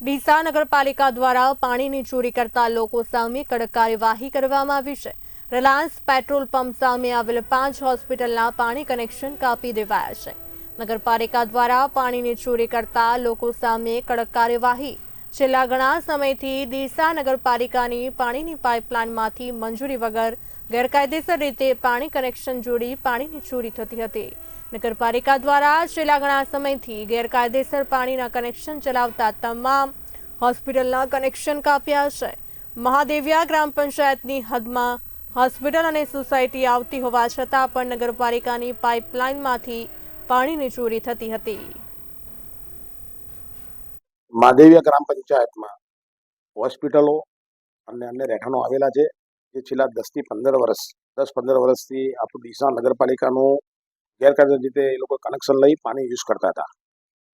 ડીસા નગરપાલિકા દ્વારા પાણીની ચોરી કરતા લોકો સામે કડક કાર્યવાહી કરવામાં આવી છે. રિલાયન્સ પેટ્રોલ પંપ સામે આવેલ પાંચ હોસ્પિટલના પાણી કનેક્શન કાપી દેવાયા છે. નગરપાલિકા દ્વારા પાણીની ચોરી કરતા લોકો સામે કડક કાર્યવાહી. છેલ્લા ઘણા સમયથી ડીસા નગરપાલિકાની પાણીની પાઇપલાઇનમાંથી મંજૂરી વગર ગેરકાયદેસર રીતે પાણી કનેક્શન જોડી પાણીની ચોરી થતી હતી. નગરપાલિકા દ્વારા છેલ્લા ઘણા સમયથી ગેરકાયદેસર પાણીના કનેક્શન ચલાવતા તમામ હોસ્પિટલના કનેક્શન કાપ્યા છે. મહાદેવિયા ગ્રામ પંચાયતની હદમાં હોસ્પિટલ અને સોસાયટી આવતી હોવા છતાં પણ નગરપાલિકાની પાઇપલાઇનમાંથી પાણીની ચોરી થતી હતી. મહાદેવિયા ગ્રામ પંચાયતમાં હોસ્પિટલો અને અન્ય રહેઠાણો આવેલા છે. જે છેલ્લા દસથી પંદર વર્ષ, દસ પંદર વર્ષથી આપણું ડીસા નગરપાલિકાનું ગેરકાયદે રીતે એ લોકો કનેક્શન લઈ પાણી યુઝ કરતા હતા.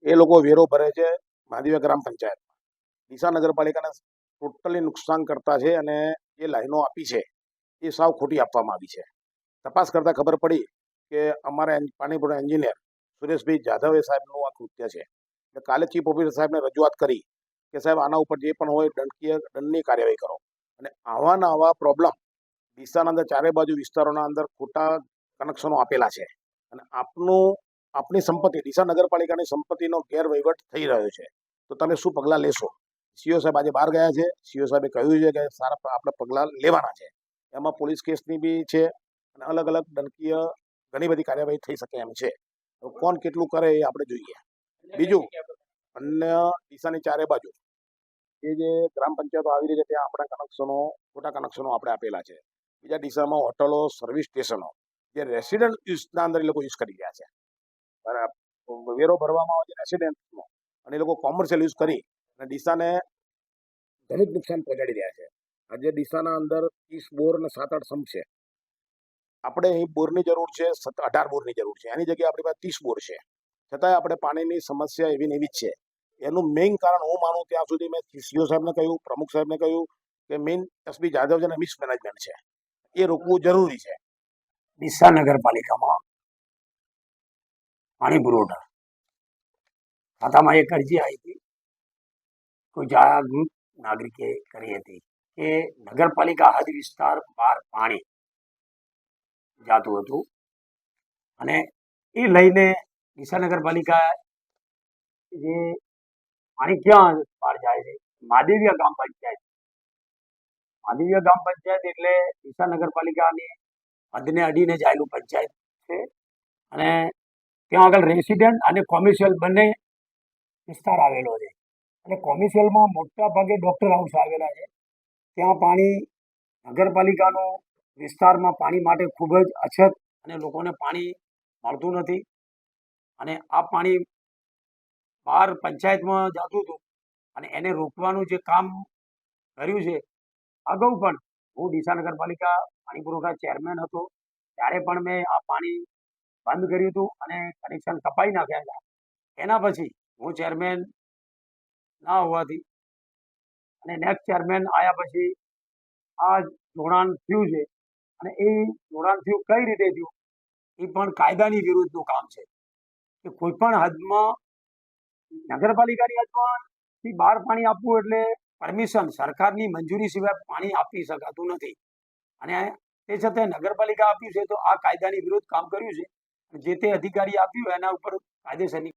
એ લોકો વેરો ભરે છે મહાદેવિયા ગ્રામ પંચાયતમાં. ડીસા નગરપાલિકાને ટોટલી નુકસાન કરતા છે અને જે લાઈનો આપી છે, એ સાવ ખોટી આપવામાં આવી છે. તપાસ કરતાં ખબર પડી કે અમારા પાણીપુરા એન્જિનિયર સુરેશભાઈ જાધવે સાહેબનું આ કૃત્ય છે. એટલે કાલે ચીફ ઓફિસર સાહેબને રજૂઆત કરી કે સાહેબ આના ઉપર જે પણ હોય દંડકીય દંડની કાર્યવાહી કરો. અને આવા આવા પ્રોબ્લેમ ડીસાના અંદર ચારે બાજુ વિસ્તારોના અંદર ખોટા કનેક્શનો આપેલા છે. અને આપનું, આપની સંપત્તિ, ડીસા નગરપાલિકાની સંપત્તિનો ગેરવહીવટ થઈ રહ્યો છે. તો તમે શું પગલાં લેશો? સીઓ સાહેબ આજે બહાર ગયા છે. સીઓ સાહેબે કહ્યું છે કે સારા આપણે પગલાં લેવાના છે. એમાં પોલીસ કેસની બી છે અને અલગ અલગ દંડકીય ઘણી બધી કાર્યવાહી થઈ શકે એમ છે. કોણ કેટલું કરે એ આપણે જોઈએ. બીજું, અન્ય ડીસાની ચારે બાજુ એ જે ગ્રામ પંચાયતો આવી રહી છે, ત્યાં આપણા કનેક્શનો ખોટા કનેક્શનો આપણે આપેલા છે. બીજા દિશામાં હોટલો, સર્વિસ સ્ટેશનો, જે રેસિડેન્ટ યુઝના અંદર એ લોકો યુઝ કરી રહ્યા છે. બરાબર વેરો ભરવામાં આવે છે રેસિડેન્ટનો અને એ લોકો કોમર્શિયલ યુઝ કરી, અને ડીસાને ઘણું નુકસાન પહોંચાડી રહ્યા છે. આજે ડીસાના અંદર ત્રીસ બોર અને સાત આઠ સંપ છે. આપણે અહીં બોરની જરૂર છે અઢાર બોરની જરૂર છે. એની જગ્યાએ આપણી પાસે ત્રીસ બોર છે. છતાંય આપણે પાણીની સમસ્યા એવી ને એવી જ છે. એનું મેઇન કારણ હું માનું ત્યાં સુધી મેં સીઓ સાહેબને કહ્યું, પ્રમુખ સાહેબને કહ્યું કે મેઇન એસબી જાદવ છે મિસમેનેજમેન્ટ છે. એ રોકવું જરૂરી છે. ડીસા નગરપાલિકામાં પાણી પુરવઠા. ખાતામાં એક અરજી આવી હતી કોઈ જાગૃત નાગરિકે કરી હતી કે નગરપાલિકા હદ વિસ્તાર બહાર પાણી જાતું હતું અને એ લઈને ડીસા નગરપાલિકા જે પાણી ક્યાં બહાર જાય છે. માદેવિયા ગ્રામ પંચાયત. માદેવિયા ગ્રામ પંચાયત એટલે ડીસા નગરપાલિકાની હદને અડીને જાયેલું પંચાયત છે. અને ત્યાં આગળ રેસિડેન્ટ અને કોમર્શિયલ બંને વિસ્તાર આવેલો છે. અને કોમર્શિયલમાં મોટા ભાગે ડૉક્ટર હાઉસ આવેલા છે. ત્યાં પાણી નગરપાલિકાનો વિસ્તારમાં પાણી માટે ખૂબ જ અછત અને લોકોને પાણી મળતું નથી. અને આ પાણી બહાર પંચાયતમાં જતું હતું. અને એને રોકવાનું જે કામ કર્યું છે, અગાઉ પણ હું ડીસા નગરપાલિકા પાણી પુરવઠા ચેરમેન હતો, ત્યારે પણ મેં આ પાણી બંધ કર્યું હતું અને કનેક્શન કપાઈ નાખ્યા હતા. એના પછી હું ચેરમેન ના હોવાથી અને નેક્સ્ટ ચેરમેન આવ્યા પછી આ જોડાણ થયું છે. અને એ જોડાણ થયું કઈ રીતે થયું? એ પણ કાયદાની વિરુદ્ધનું કામ છે. કે કોઈ પણ હદમાં નગરપાલિકાની હદમાં થી બહાર પાણી આપવું એટલે પરમિશન સરકારની મંજૂરી સિવાય પાણી આપી શકાતું નથી. અને તે છતાં નગરપાલિકા આપ્યું છે તો આ કાયદાની વિરુદ્ધ કામ કર્યું છે. જે તે અધિકારી આપ્યું એના ઉપર કાયદેસરની